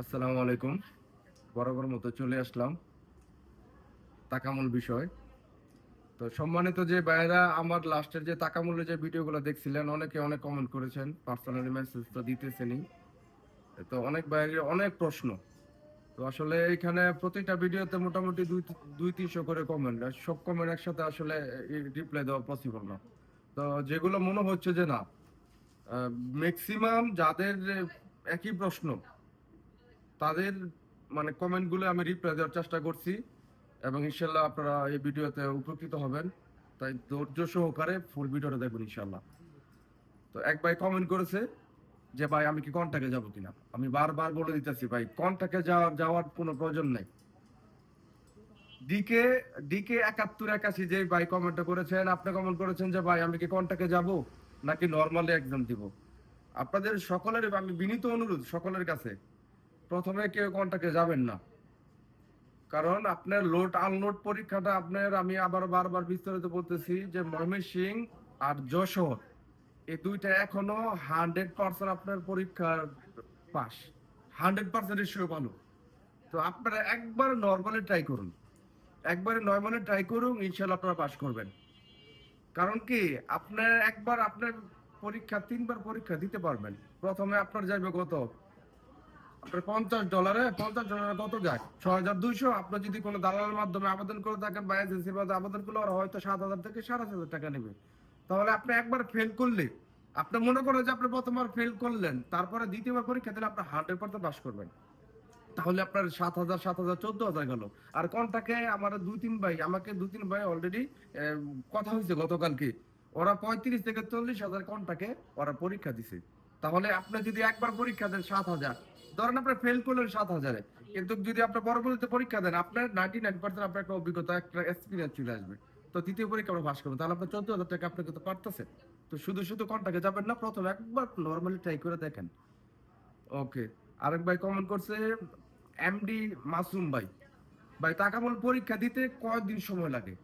আসসালামু আলাইকুম। বরাবর মতো চলে আসলাম তাকামুল বিষয়। তো সম্মানিত যে ভাইয়েরা, আমার লাস্টের যে তাকামুলের যে ভিডিওগুলো দেখছিলেন, অনেকে অনেক কমেন্ট করেছেন পার্সোনালি মেসেজ তো দিতেছেনই। তো অনেক বাইরে অনেক প্রশ্ন। তো আসলে এখানে প্রতিটা ভিডিওতে মোটামুটি দুই দুই, তিনশো করে কমেন্ট সব কমেন্ট একসাথে আসলে রিপ্লাই দেওয়া পসিবল না। তো যেগুলো মনে হচ্ছে যে না ম্যাক্সিমাম যাদের একই প্রশ্ন তাদের মানে কমেন্টগুলো আমি রিপ্লাই দেওয়ার চেষ্টা করছি এবং ইনশাল্লাহ আপনারা এই ভিডিওতে উপকৃত হবেন। তাই ধৈর্য সহকারে ফুল ভিডিওটা দেখবেন ইনশাল্লাহ। তো এক ভাই কমেন্ট করেছে যে, ভাই, আমি কি কন্টাকে যাব কিনা? আমি বারবার বলে দিতেছি, ভাই কন্টাকে যাওয়ার যাওয়ার কোনো প্রয়োজন নেই। ডিকে ডিকে একাত্তর একাশি, যে ভাই কমেন্টটা করেছেন, আপনি কমেন্ট করেছেন যে, ভাই, আমি কি কন্টাকে যাব নাকি নর্মালি এক্সাম দিব? আপনাদের সকলের, আমি বিনীত অনুরোধ সকলের কাছে প্রথমে কেউ কন্টাকে যাবেন না। কারণ আপনার লোড আনলোড পরীক্ষাটা আপনার, আমি আবার বারবার বিস্তারিত বলতেছি যে ময়মনসিং আর যশোর, এই দুইটা এখনও হান্ড্রেড পার্সেন্ট আপনার পরীক্ষার পাস হান্ড্রেড পার্সেন্ট রেশিও ভালো। তো আপনারা একবার নর্মালি ট্রাই করুন। একবারে নর্মালি ট্রাই করুন ইনশাল্লাহ আপনারা পাস করবেন। কারণ কি, আপনার একবার আপনার পরীক্ষা, তিনবার পরীক্ষা দিতে পারবেন। প্রথমে আপনার যাবে কত? আপনার পঞ্চাশ ডলারে পঞ্চাশ ডলারে কত যায়? ছয় হাজার দুইশো। আপনি যদি কোনো দালালের মাধ্যমে আবেদন করে থাকেন বা এজেন্সির মাধ্যমে আবেদন করলে ওরা হয়তো সাত হাজার থেকে সাড়ে হাজার টাকা নেবে। তাহলে আপনি একবার ফেল করলে, আপনি মনে করেন যে আপনি প্রথমবার ফেল করলেন, তারপরে দ্বিতীয়বার পরীক্ষা দিলে আপনি হান্ড্রেড পার্সেন্ট পাস করবেন। তাহলে আপনার সাত হাজার সাত হাজার, চোদ্দ হাজার গেল। আর কোনটাকে আমার দুই তিন ভাই, আমাকে দুই তিন ভাই অলরেডি কথা হয়েছে গতকালকে। ওরা পঁয়ত্রিশ থেকে চল্লিশ হাজার কোনটাকে ওরা পরীক্ষা দিছে। তাহলে আপনি যদি একবার পরীক্ষা দেন সাত হাজার ধরেন আপনি ফেল করলেন সাত হাজারে। কিন্তু যদি আপনার পরবর্তীতে পরীক্ষা দেন, আপনার নাইনটি নাইন পার্সেন্ট আপনার একটা অভিজ্ঞতা, একটা এক্সপিরিয়েন্স চলে আসবে। তো তৃতীয় পরীক্ষা আমরা পাস করব। তাহলে আপনার চোদ্দ হাজার টাকা আপনাকে তো পারতেছে। তো শুধু শুধু কন্টাকে যাবেন না, প্রথম একবার নর্মালি ট্রাই করে দেখেন। ওকে আরেক ভাই কমেন্ট করছে এমডি মাসুম ভাই। ভাই তাকামল পরীক্ষা দিতে কয়দিন সময় লাগে?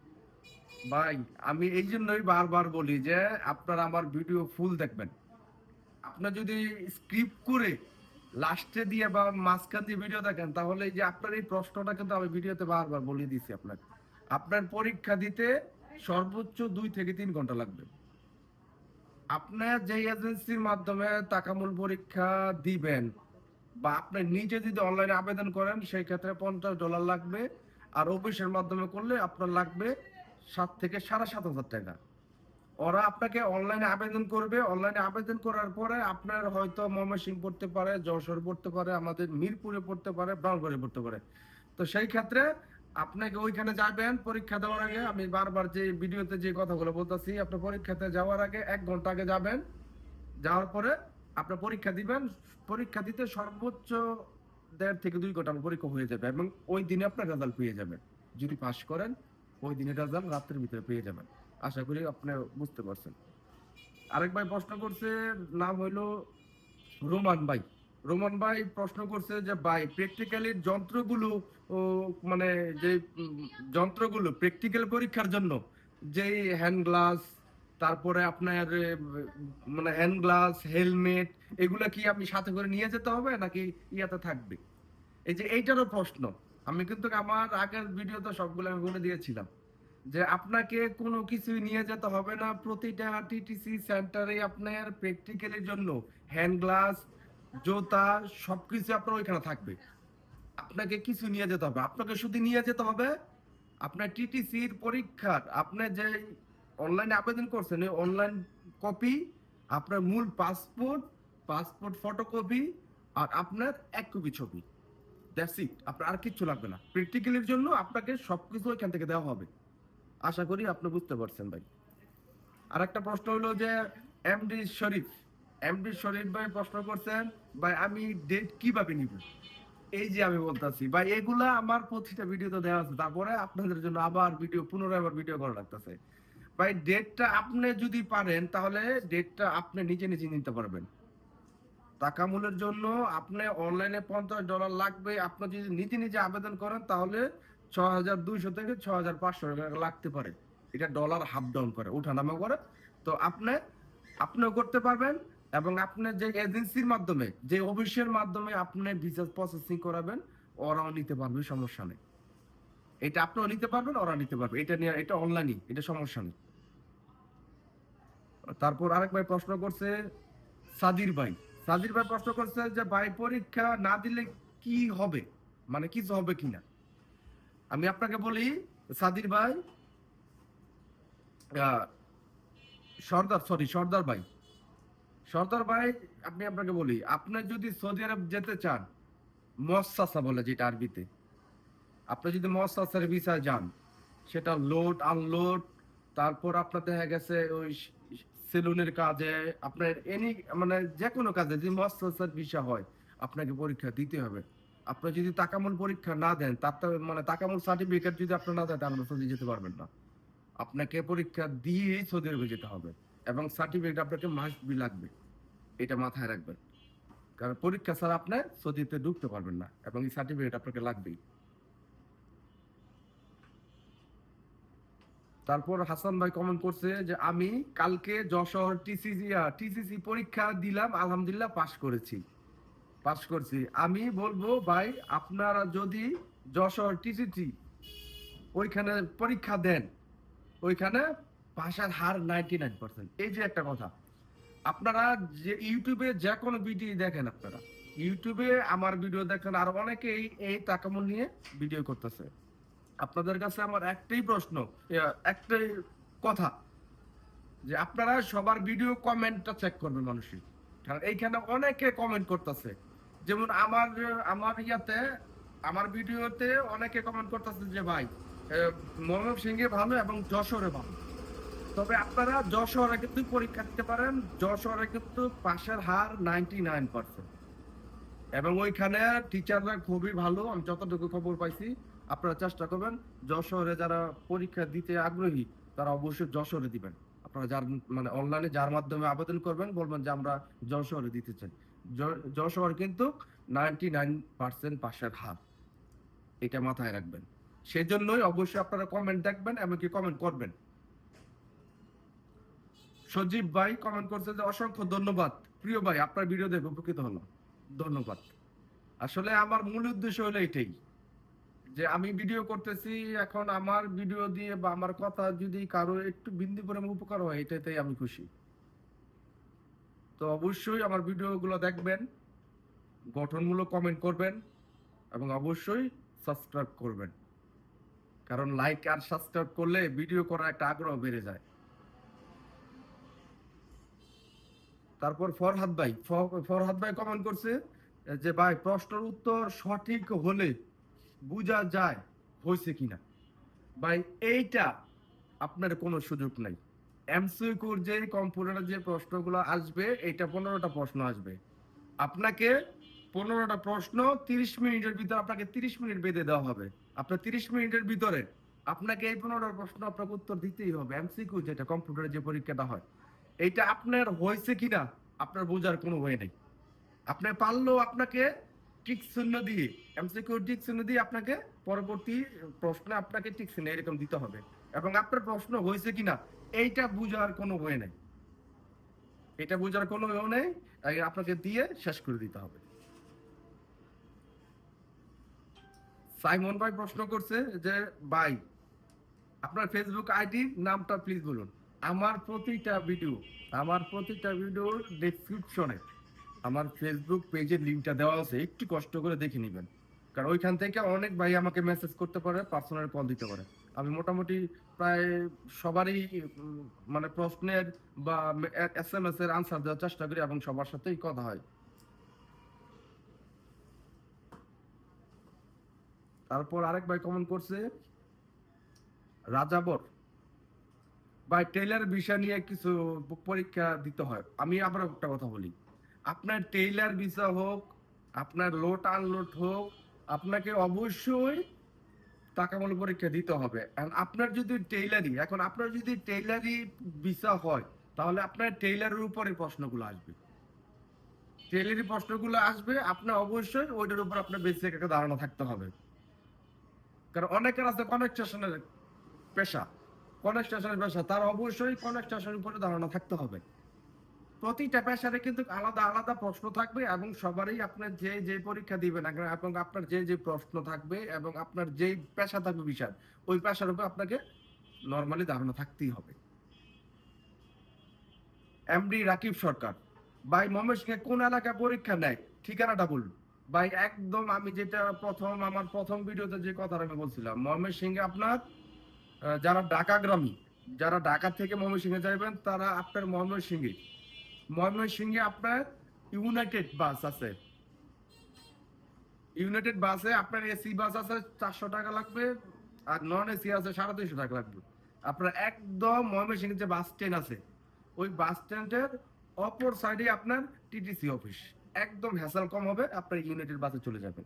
ভাই, আমি এই জন্যই বারবার বলি যে, আপনারা আমার ভিডিও ফুল দেখবেন। আপনার যদি স্ক্রিপ্ট করে লাস্টে দিয়ে বা মাঝখান দিয়ে ভিডিও দেখেন, তাহলে এই যে আপনার এই প্রশ্নটা কিন্তু আমি ভিডিওতে বারবার বলে দিছি আপনাকে। আপনার পরীক্ষা দিতে সর্বোচ্চ দুই থেকে তিন ঘণ্টা লাগবে। আপনার যে এজেন্সির মাধ্যমে টাকামূল পরীক্ষা দিবেন, বা আপনি নিজে যদি অনলাইনে আবেদন করেন, সেই ক্ষেত্রে পঞ্চাশ ডলার লাগবে। আর অফিসের মাধ্যমে করলে আপনার লাগবে সাত থেকে সাড়ে সাত হাজার টাকা। ওরা আপনাকে অনলাইনে আবেদন করবে। অনলাইনে আবেদন করার পরে আপনার হয়তো ময়মনসিং পড়তে পারে, যশোর পড়তে পারে, আমাদের মিরপুরে পড়তে পারে ব্রাউনগড়ে পড়তে পারে। তো সেই ক্ষেত্রে আপনাকে ওইখানে যাবেন, পরীক্ষা দেওয়ার আগে আমি বারবার যে ভিডিওতে যে কথাগুলো বলতেছি, আপনি পরীক্ষাতে যাওয়ার আগে এক ঘণ্টা আগে যাবেন। যাওয়ার পরে আপনি পরীক্ষা দিবেন। পরীক্ষা দিতে সর্বোচ্চ দেড় থেকে দুই ঘণ্টা পরীক্ষা হয়ে যাবে এবং ওই দিনে আপনার রেজাল্ট পেয়ে যাবেন। যদি পাশ করেন, ওই দিনের রেজাল্ট রাত্রের ভিতরে পেয়ে যাবেন। আশা করি আপনি বুঝতে পারছেন। আরেক ভাই প্রশ্ন করছে, নাম হইল রোমান ভাই। রোমান ভাই প্রশ্ন করছে যে, ভাই প্র্যাকটিক্যালি যন্ত্রগুলো মানে যে যন্ত্রগুলো প্র্যাকটিক্যাল পরীক্ষার জন্য, যেই হ্যান্ড গ্লাস তারপরে আপনার মানে হ্যান্ড গ্লাস হেলমেট এগুলো কি আমি সাথে করে নিয়ে যেতে হবে নাকি ইয়াতে থাকবে? এই যে এইটারও প্রশ্ন। আমি কিন্তু আমার আগের ভিডিওতে সবগুলো আমি বলে দিয়েছিলাম। যে আপনাকে কোনো কিছু নিয়ে যেতে হবে না, প্রতিটা টিটিসি সেন্টারে আপনার প্র্যাকটিক্যালের জন্য হ্যান্ড গ্লাস জুতা, সবকিছু আপনার ওইখানে থাকবে। আপনাকে কিছু নিয়ে যেতে হবে। আপনাকে শুধু নিয়ে যেতে হবে আপনার টিটিসির পরীক্ষার। আপনি যে অনলাইনে আবেদন করছেন অনলাইন কপি আপনার মূল পাসপোর্ট পাসপোর্ট ফটোকপি আর আপনার এক কপি ছবি। দ্যাটস ইট আপনার আর কিচ্ছু লাগবে না। প্র্যাকটিক্যালের জন্য আপনাকে সবকিছু ওইখান থেকে দেওয়া হবে। আশা করি আপনি বুঝতে পারছেন ভাই। আর একটা প্রশ্ন হলো যে এমডি শরীফ এমডি শরীফ ভাই প্রশ্ন করছেন, ভাই, আমি ডেট কীভাবে নিব? এই যে আমি বলতাছি, ভাই, এগুলা আমার প্রতিটা ভিডিওতে দেওয়া আছে। তারপরে আপনাদের জন্য আবার ভিডিও, পুনরায় আবার ভিডিও করা লাগতেছে। ভাই ডেটটা আপনি যদি পারেন, তাহলে ডেটটা আপনি নিজে নিজে নিতে পারবেন। টাকামূলের জন্য আপনি অনলাইনে পঞ্চাশ ডলার লাগবে। আপনি যদি নিজে নিজে আবেদন করেন, তাহলে ছ হাজার দুইশো থেকে ছ হাজার পাঁচশো টাকা লাগতে পারে। এটা ডলার হাফ ডাউন করে, উঠানামা করে। তো আপনি, আপনিও করতে পারবেন এবং আপনার যে এজেন্সির মাধ্যমে, যে অফিসের মাধ্যমে আপনি ভিসা প্রসেসিং করাবেন, ওরাও নিতে পারবে, সমস্যা নেই। এটা আপনিও নিতে পারবেন ওরা নিতে পারবে। এটা নিয়ে, এটা অনলাইনই এটা সমস্যা নেই। তারপর আরেক ভাই প্রশ্ন করছে সাদির ভাই। সাদির ভাই প্রশ্ন করছে যে, ভাই, পরীক্ষা না দিলে কি হবে? মানে কিছু হবে কিনা? আমি আপনাকে বলি, সাদির ভাই সর্দার সরি সর্দার ভাই। সর্দার ভাই, আমি আপনাকে বলি, আপনি যদি সৌদি আরব যেতে চান, মসাসা বলে যেটা আরবিতে, আপনি যদি মসাসার ভিসায় যান, সেটা লোড, আনলোড, তারপর আপনার দেখা গেছে ওই সেলুনের কাজে, আপনার এনি মানে যে কোনো কাজে যদি মসাসার ভিসা হয়, আপনাকে পরীক্ষা দিতে হবে। আপনি যদি তাকামুল পরীক্ষা না দেন, তার মানে তাকামুল সার্টিফিকেট যদি আপনি না দেন, তাহলে সৌদি যেতে পারবেন না। আপনাকে পরীক্ষা দিয়েই সৌদি আরবে যেতে হবে এবং সার্টিফিকেট আপনাকে মাস্ট বি লাগবে। এটা মাথায় রাখবেন। কারণ পরীক্ষা ছাড়া আপনি সৌদিতে ঢুকতে পারবেন না এবং এই সার্টিফিকেট আপনাকে লাগবেই। তারপর হাসান ভাই কমেন্ট করছে যে, আমি কালকে যশোর টিসিসি টিসিসি পরীক্ষা দিলাম, আলহামদুলিল্লাহ পাশ করেছি। পাশ করছি। আমি বলব ভাই, আপনারা যদি যশোর টিসিসি ওইখানে পরীক্ষা দেন, ওইখানে পাশের হার নাইনটি নাইন পার্সেন্ট এই যে একটা কথা, আপনারা যে ইউটিউবে যে কোনো ভিডিও দেখেন আপনারা, ইউটিউবে আমার ভিডিও দেখেন আর অনেকেই এই টাকামূল নিয়ে ভিডিও করতেছে। আপনাদের কাছে আমার একটাই প্রশ্ন একটাই কথা, যে আপনারা সবার ভিডিও কমেন্টটা চেক করবেন মানুষের। কারণ এইখানে অনেকে কমেন্ট করতেছে। যেমন আমার আমার ইয়াতে, আমার ভিডিওতে অনেকে কমেন্ট করতেছে যে, ভাই মনোজ সিংহে ভালো এবং যশোরে ভালো। তবে আপনারা যশোরে কিন্তু পরীক্ষা দিতে পারেন। যশোরে কিন্তু পাশের হার নাইনটি নাইন পার্সেন্ট এবং ওইখানে টিচাররা খুবই ভালো, আমি যতটুকু খবর পাইছি, আপনারা চেষ্টা করবেন, যশোরে যারা পরীক্ষা দিতে আগ্রহী, তারা অবশ্যই যশোরে দিবেন। আপনারা যার মানে অনলাইনে যার মাধ্যমে আবেদন করবেন, বলবেন যে, আমরা যশোরে দিতে চাই। যশোর কিন্তু নাইনটি নাইন পার্সেন্ট পাশের হার। এটা মাথায় রাখবেন। সেজন্যই অবশ্যই আপনারা কমেন্ট দেখবেন, এমনকি কমেন্ট করবেন। সজীব ভাই কমেন্ট করছে যে, অসংখ্য ধন্যবাদ। প্রিয় ভাই, আপনার ভিডিও দেখে উপকৃত হলাম। ধন্যবাদ। আসলে আমার মূল উদ্দেশ্য হলো এটাই, যে আমি ভিডিও করতেছি, এখন আমার ভিডিও দিয়ে বা আমার কথা যদি কারও একটু বিন্দু পরিমাণ উপকার হয়, এটাতেই আমি খুশি। তো অবশ্যই আমার ভিডিওগুলো দেখবেন, গঠনমূলক কমেন্ট করবেন, এবং অবশ্যই সাবস্ক্রাইব করবেন। কারণ লাইক আর সাবস্ক্রাইব করলে ভিডিও করার একটা আগ্রহ বেড়ে যায়। তারপর ফরহাদ ভাই ফরহাদ ভাই কমেন্ট করছে যে, ভাই, প্রশ্নের উত্তর সঠিক হলে বোঝা যায় হয়েছে কিনা? ভাই, এইটা আপনার কোনো সুযোগ নাই। এমসিকিউর যে কম্পিউটারে যে প্রশ্নগুলো আসবে, এটা পনেরোটা প্রশ্ন আসবে। আপনাকে পনেরোটা প্রশ্ন তিরিশ মিনিটের ভিতরে আপনাকে তিরিশ মিনিট বেঁধে দেওয়া হবে। আপনার তিরিশ মিনিটের ভিতরে আপনাকে এই পনেরোটা প্রশ্ন আপনাকে উত্তর দিতেই হবে এমসিকিউ যেটা কম্পিউটারে যে পরীক্ষাটা হয়। এইটা আপনার হয়েছে কিনা আপনার বোঝার কোনো ওয়ে নেই। আপনি পারলেও আপনাকে টিক শূন্য দিয়ে এমসিকিউ টিক শূন্য দিয়ে আপনাকে পরবর্তী প্রশ্নে আপনাকে টিক শূন্য এরকম দিতে হবে। এবং আপনার প্রশ্ন হয়েছে কিনা, এইটা বোঝার কোনো ওয়ে নেই। এটা বোঝার কোনো ওয়ে নেই আপনাকে দিয়ে শেষ করে দিতে হবে। সাইমন ভাই প্রশ্ন করছে যে, ভাই, আপনার ফেসবুক আইডি নামটা প্লিজ বলুন। আমার প্রতিটা ভিডিও আমার প্রতিটা ভিডিওর ডেসক্রিপশনে আমার ফেসবুক পেজের লিঙ্কটা দেওয়া আছে, একটু কষ্ট করে দেখে নেবেন। কারণ ওইখান থেকে অনেক ভাই আমাকে মেসেজ করতে পারে পার্সোনাল কল দিতে পারে। আমি মোটামুটি প্রায় সবারই মানে প্রশ্নের বা এস এম এস এর আনসার দেওয়ার চেষ্টা করি এবং সবার সাথেই কথা হয়। তারপর আরেক ভাই কমেন্ট করছে রাজাবর ভাই টেইলার বিষয় নিয়ে কিছু পরীক্ষা দিতে হয়। আমি আবার একটা কথা বলি, আপনার টেইলার ভিসা হোক, আপনার লোড আনলোড হোক আপনাকে অবশ্যই টাকা টাকামূল পরীক্ষা দিতে হবে। আপনার যদি টেইলারি এখন আপনার যদি টেইলারি ভিসা হয়, তাহলে আপনার টেইলারের উপরে প্রশ্নগুলো আসবে। টেইলারি প্রশ্নগুলো আসবে, আপনার অবশ্যই ওইটার উপর আপনার বেসিক একটা ধারণা থাকতে হবে। কারণ অনেকের আছে কনেকশনের পেশা কনেকশনের পেশা, তার অবশ্যই কনেকশনের উপরে ধারণা থাকতে হবে। প্রতিটা পেশারে কিন্তু আলাদা আলাদা প্রশ্ন থাকবে এবং সবারই আপনার যে যে পরীক্ষা দিবেন এবং আপনার যে যে প্রশ্ন থাকবে এবং আপনার যেই পেশা থাকবে বিষয় ওই পেশার উপর আপনাকে নর্মালি ধারণা থাকতেই হবে। এমডি রাকিব সরকার ভাই ময়মনসিংহে কোন এলাকায় পরীক্ষা নেয়? ঠিকানাটা বলুন। ভাই একদম আমি যেটা প্রথম আমার প্রথম ভিডিওতে যে কথাটা আমি বলছিলাম ময়মনসিংহে আপনার আহ, যারা ঢাকাগ্রামী যারা ঢাকা থেকে ময়মনসিংহে যাবেন তারা আপনার ময়মনসিংহে ময়মনসিংহে আপনার ইউনাইটেড বাস আছে। ইউনাইটেড বাসে আপনার এসি বাস আছে, চারশো টাকা লাগবে আর নন এসি আছে, সাড়ে তিনশো টাকা লাগবে। আপনার একদম ময়মনসিংহে যে বাস স্ট্যান্ড আছে, ওই বাস স্ট্যান্ডের অপর সাইডে আপনার টিটিসি অফিস একদম হ্যাসাল কম হবে, আপনার ইউনাইটেড বাসে চলে যাবেন।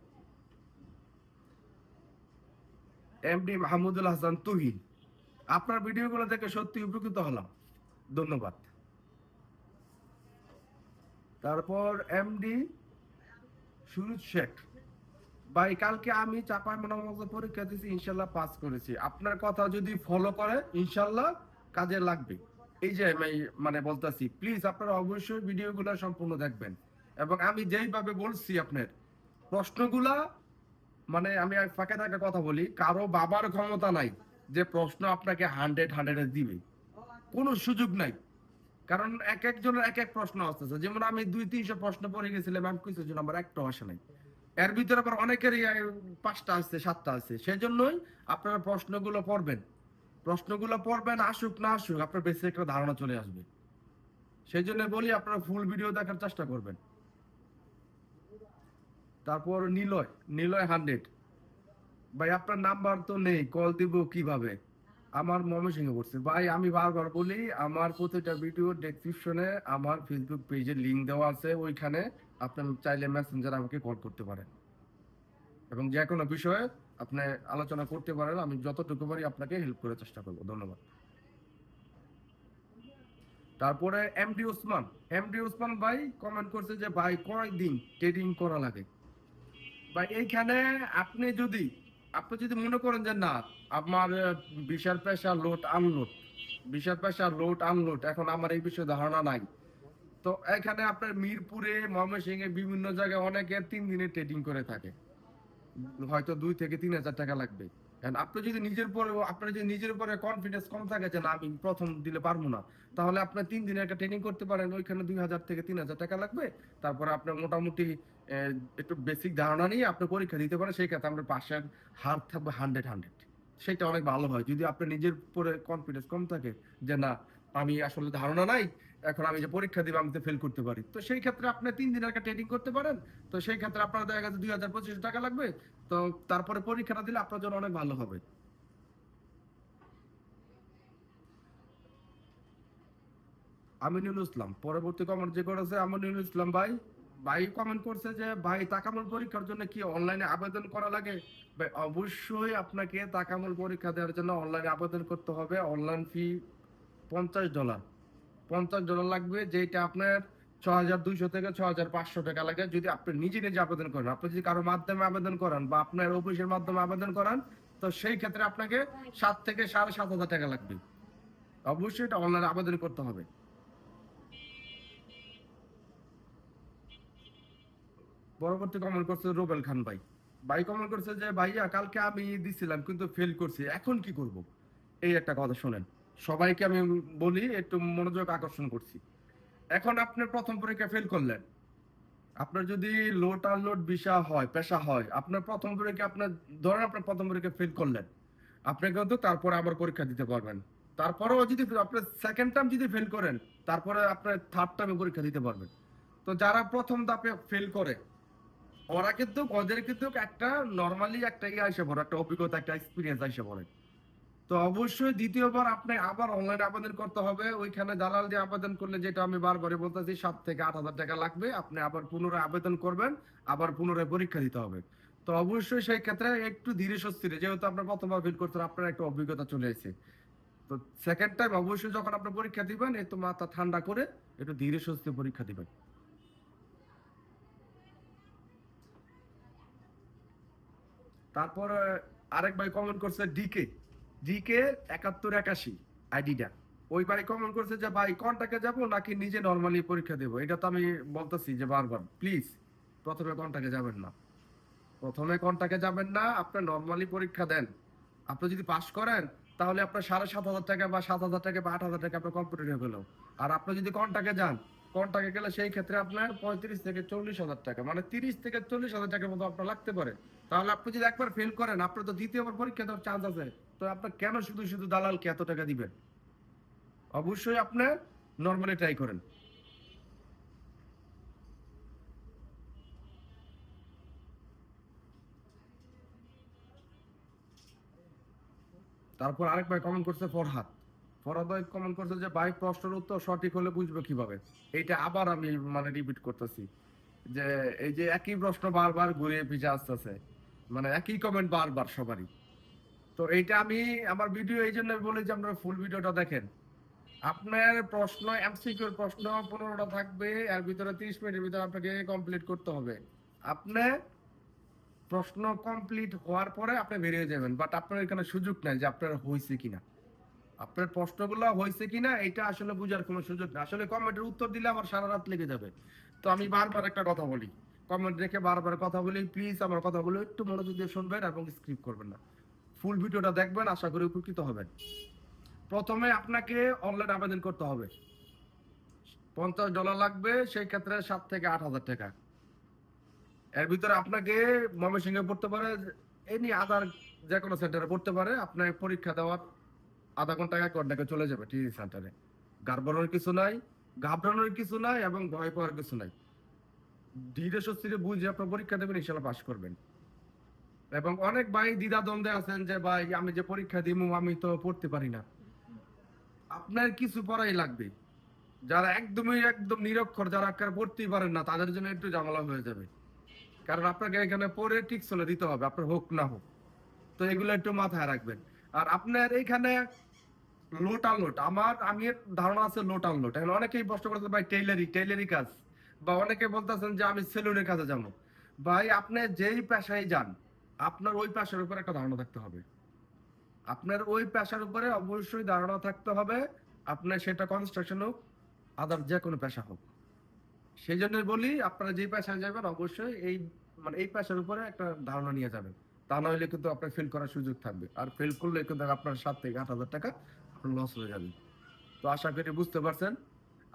এমডি মাহমুদুল হাসান তুহিন, আপনার ভিডিওগুলো দেখে সত্যি উপকৃত হলাম। ধন্যবাদ। তারপর এমডি সুরজ শেখ। ভাই, কালকে আমি চাপাই মনোমত পরীক্ষা দিয়েছি, ইনশাল্লাহ পাস করেছি। আপনার কথা যদি ফলো করে, ইনশাল্লাহ কাজে লাগবে। এই যে আমি মানে বলতেছি প্লিজ আপনারা অবশ্যই ভিডিওগুলো সম্পূর্ণ দেখবেন। এবং আমি যেইভাবে বলছি আপনার, প্রশ্নগুলা মানে আমি ফাঁকে থাকা কথা বলি, কারও বাবার ক্ষমতা নাই যে প্রশ্ন আপনাকে হান্ড্রেড হান্ড্রেড দিবে। কোনো সুযোগ নাই। কারণ এক একজনের এক এক প্রশ্ন আসতেছে যেমন আমি দুই, তিনশো প্রশ্ন পড়ে গেছিলাম, আমি কিছু জন, আমার একটা আসে নাই। এর ভিতরে আবার অনেকেরই পাঁচটা আসছে সাতটা আসছে সেই জন্যই আপনারা প্রশ্নগুলো পড়বেন। প্রশ্নগুলো পড়বেন, আসুক, না আসুক, আপনার বেশি একটা ধারণা চলে আসবে। সেই জন্য বলি, আপনারা ফুল ভিডিও দেখার চেষ্টা করবেন। তারপর নিলয় নিলয় হান্ড্রেড ভাই, আপনার নাম্বার তো নেই কল দিব কীভাবে? আমার ময়মনসিংহে পড়ছে। ভাই, আমি বারবার বলি, আমার প্রতিটা ভিডিও ডেসক্রিপশনে আমার ফেসবুক পেজে লিংক দেওয়া আছে, ওইখানে আপনার চাইলে মেসেঞ্জার আমাকে কল করতে পারেন। এবং যে কোনো বিষয়ে আপনি আলোচনা করতে পারেন, আমি যতটুকু পারি আপনাকে হেল্প করার চেষ্টা করব। ধন্যবাদ। তারপরে এমডি ওসমান এমডি ওসমান ভাই কমেন্ট করছে যে, ভাই, কয়দিন ট্রেডিং করা লাগে? ভাই, এইখানে আপনি যদি আপনি যদি মনে করেন যে না, আমার বিশাল পেশা লোড আনলোড, বিশাল পেশা লোড আনলোড, এখন আমার এই বিষয়ে ধারণা নাই। তো এখানে আপনার মিরপুরে, ময়মনসিংহে বিভিন্ন জায়গায় অনেকে তিন দিনে ট্রেডিং করে থাকে। হয়তো দুই থেকে তিন হাজার টাকা লাগবে। আপনি যদি নিজের পরে আপনার যদি নিজের উপরে কনফিডেন্স কম থাকে যে না, আমি প্রথম দিলে পারব না, তাহলে আপনার তিন দিনে একটা ট্রেনিং করতে পারেন, ওইখানে দুই হাজার থেকে তিন হাজার টাকা লাগবে, তারপরে আপনার মোটামুটি একটু বেসিক ধারণা নিয়ে আপনি পরীক্ষা দিতে পারেন, সেই ক্ষেত্রে আপনার পাশের হার থাকবে হান্ড্রেড হান্ড্রেড সেটা অনেক ভালো হয়। যদি আপনার নিজের উপরে কনফিডেন্স কম থাকে যে না, আমি আসলে ধারণা নাই এখন আমি যে পরীক্ষা দিব, আমি ফেল করতে পারি। তো সেই ক্ষেত্রে আপনি তিন দিনের একটা ট্রেনিং করতে পারেন। তো সেই ক্ষেত্রে আপনার দেখা গেছে দুই হাজার পঁচিশ টাকা লাগবে। তো তারপরে পরীক্ষাটা দিলে আপনার জন্য অনেক ভালো হবে। আমিনুল ইসলাম, পরবর্তী কমেন্ট যে করেছে আমিনুল ইসলাম ভাই ভাই কমেন্ট করছে যে, ভাই তাকামুল পরীক্ষার জন্য কি অনলাইনে আবেদন করা লাগে? অবশ্যই আপনাকে তাকামুল পরীক্ষা দেওয়ার জন্য অনলাইনে আবেদন করতে হবে। অনলাইন ফি পঞ্চাশ ডলার পঞ্চাশ ডলার লাগবে যেটা আপনার ছ হাজার দুইশো থেকে ছ হাজার পাঁচশো টাকা লাগে। যদি আপনি নিজে নিজে আবেদন করেন, আপনি যদি মাধ্যমে আবেদন বা আপনার অফিসের মাধ্যমে আবেদন তো সেই ক্ষেত্রে আপনাকে সাত থেকে সাড়ে সাত হাজার টাকা লাগবে। অবশ্যই এটা অনলাইনে আবেদন করতে হবে। পরবর্তী কমেন্ট করছে রোবেল খান ভাই। ভাই কমেন্ট করছে যে, ভাইয়া, কালকে আমি দিছিলাম, কিন্তু ফেল করছি, এখন কি করব? এই একটা কথা শোনেন। সবাইকে আমি বলি, একটু মনোযোগ আকর্ষণ করছি। এখন আপনি প্রথম পরীক্ষা ফেল করলেন। আপনার যদি লোড আনলোড বিষয় হয়, পেশা হয়, আপনার প্রথম পরীক্ষা, আপনার, ধরেন আপনার প্রথম পরীক্ষা ফেল করলেন। আপনি কিন্তু তারপরে আবার পরীক্ষা দিতে পারবেন। তারপরেও যদি আপনার সেকেন্ড টাইম যদি ফেল করেন, তারপরে আপনার থার্ড টাইমে পরীক্ষা দিতে পারবেন। তো যারা প্রথম ধাপে ফেল করে, ওরা কিন্তু, ওদের কিন্তু একটা নর্মালি একটা ইয়ে আসে পড়ে, একটা অভিজ্ঞতা, একটা এক্সপিরিয়েন্স আসে পড়ে। তো অবশ্যই দ্বিতীয়বার আপনি আবার অনলাইনে আবেদন করতে হবে। ওইখানে দালাল দিয়ে আবেদন করলে যেটা আমি বারবারই বলতেছি, সাত থেকে আট হাজার টাকা লাগবে। আপনি আবার পুনরায় আবেদন করবেন, আবার পুনরায় পরীক্ষা দিতে হবে। তো অবশ্যই সেই ক্ষেত্রে একটু ধীরে সুস্থিরে, যেহেতু আপনার প্রথমবার ফিল করতে আপনার একটা অভিজ্ঞতা চলে এসেছে। তো সেকেন্ড টাইম অবশ্যই যখন আপনি পরীক্ষা দিবেন একটু মাথা ঠান্ডা করে একটু ধীরে সুস্থে পরীক্ষা দিবেন। তারপর আরেক ভাই কমেন্ট করছে ডিকে ডিকে একাত্তর একাশি আইডিটা ওই ভাই কমেন্ট করছে যে, ভাই কন্টাকে যাব নাকি নিজে নর্মালি পরীক্ষা দেবো? এটা তো আমি বলতেছি যে, বারবার প্লিজ প্রথমে কন্টাকে যাবেন না। প্রথমে কন্টাকে যাবেন না, আপনি নর্মালি পরীক্ষা দেন। আপনি যদি পাশ করেন, তাহলে আপনার সাড়ে সাত হাজার টাকা বা সাত হাজার টাকা বা আট হাজার টাকা আপনার কম্পিউটার হয়ে গেল আর আপনি যদি কন্টাকে যান কন্টাকে গেলে সেই ক্ষেত্রে আপনার পঁয়ত্রিশ থেকে চল্লিশ হাজার টাকা মানে তিরিশ থেকে চল্লিশ হাজার টাকার মতো আপনার লাগতে পারে। তাহলে আপনি যদি একবার ফেল করেন, আপনার তো দ্বিতীয়বার পরীক্ষা দেওয়ার চান্স আছে। তো আপনার কেন শুধু শুধু দালালকে এত টাকা দিবেন? অবশ্যই আপনি নর্মালি ট্রাই করেন। তারপর আরেক ভাই কমেন্ট করছে ফরহাদ। ফরহাদ ভাই কমেন্ট করছে যে ভাই প্রশ্নের উত্তর সঠিক হলে বুঝবে কীভাবে। এইটা আবার আমি মানে রিপিট করতেছি। যে এই যে একই প্রশ্ন বারবার ঘুরে পিছে আসতেছে। মানে একই কমেন্ট বারবার সবারই। তো এইটা আমি আমার ভিডিও এই জন্য বলি যে আপনারা ফুল ভিডিওটা দেখেন। আপনার প্রশ্ন এমসিকিউর প্রশ্ন পনেরোটা থাকবে, এর ভিতরে তিরিশ মিনিটের ভিতরে আপনাকে কমপ্লিট করতে হবে। আপনি প্রশ্ন কমপ্লিট হওয়ার পরে আপনি বেরিয়ে যাবেন বাট আপনার এখানে সুযোগ নাই যে আপনার হয়েছে কিনা। আপনার প্রশ্নগুলো হয়েছে কিনা, এটা আসলে বোঝার কোনো সুযোগ নেই। আসলে কমেন্টের উত্তর দিলে আমার সারা রাত লেগে যাবে। তো আমি বারবার একটা কথা বলি, কমেন্ট রেখে বারবার কথা বলি প্লিজ আমার কথাগুলো একটু মনোযোগ দিয়ে শুনবেন এবং স্ক্রিপ্ট করবেন না। ফুল ভিডিওটা দেখবেন, আশা করি উপকৃত হবেন। প্রথমে আপনাকে অনলাইন আবেদন করতে হবে। পঞ্চাশ ডলার লাগবে, সেই ক্ষেত্রে সাত থেকে আট হাজার টাকা। এর ভিতরে আপনাকে ময়মনসিংহে পড়তে পারে এনি আদার যে কোনো সেন্টারে পড়তে পারে আপনার পরীক্ষা দেওয়ার আধা ঘণ্টা এক ঘন্টাকে চলে যাবে টিভি সেন্টারে। ঘাবড়ানোর কিছু নাই, ঘাবড়ানোর কিছু নাই এবং ভয় পাওয়ার কিছু নাই। ধীরে সুস্থিরে বুঝে আপনার পরীক্ষা দেবেন ইনশাল্লাহ পাশ করবেন। এবং অনেক ভাই দ্বিধা দ্বন্দ্বে আছেন যে, ভাই, আমি যে পরীক্ষা দিব, আমি তো পড়তে পারি না। আপনার কিছু পড়াই লাগবে। যারা একদমই একদম নিরক্ষর, যারা একেবারে পড়তেই পারেন না, তাদের জন্য একটু ঝামেলা হয়ে যাবে। কারণ আপনাকে এখানে পড়ে ঠিক চলে দিতে হবে, আপনার হোক না হোক। তো এগুলো একটু মাথায় রাখবেন। আর আপনার এখানে লোট আনলোড আমার, আমি ধারণা আছে অনেকেই প্রশ্ন করতে ভাই, টেইলারি টেইলারি কাজ? বা অনেকে বলতেছেন যে, আমি সেলুনের কাজে যাব। ভাই, আপনি যেই পেশায় যান, আপনার ওই পেশার একটা ধারণা থাকতে হবে। আপনার ওই পেশার উপরে অবশ্যই ধারণা থাকতে হবে, আপনার সেটা কনস্ট্রাকশন হোক আদার যে কোনো পেশা হোক। সেই জন্য বলি, আপনারা যে পেশায় যাবেন, অবশ্যই এই মানে এই পেশার উপরে একটা ধারণা নিয়ে যাবেন। তা নইলে কিন্তু আপনার ফেল করার সুযোগ থাকবে। আর ফেল করলে কিন্তু আপনার সাত থেকে আট হাজার টাকা লস হয়ে যাবে। তো আশা করি বুঝতে পারছেন।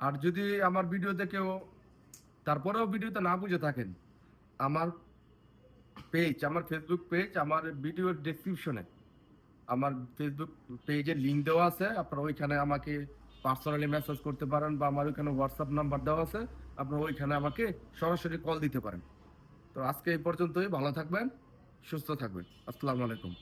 আর যদি আমার ভিডিও দেখেও তারপরেও ভিডিওতে না বুঝে থাকেন, আমার পেজ আমার ফেসবুক পেজ আমার ভিডিওর ডেসক্রিপশনে আমার ফেসবুক পেজের লিঙ্ক দেওয়া আছে। আপনারা ওইখানে আমাকে পার্সোনালি মেসেজ করতে পারেন বা আমার ওইখানে হোয়াটসঅ্যাপ নাম্বার দেওয়া আছে। আপনারা ওইখানে আমাকে সরাসরি কল দিতে পারেন। তো আজকে এই পর্যন্তই। ভালো থাকবেন, সুস্থ থাকবেন। আসসালামু আলাইকুম।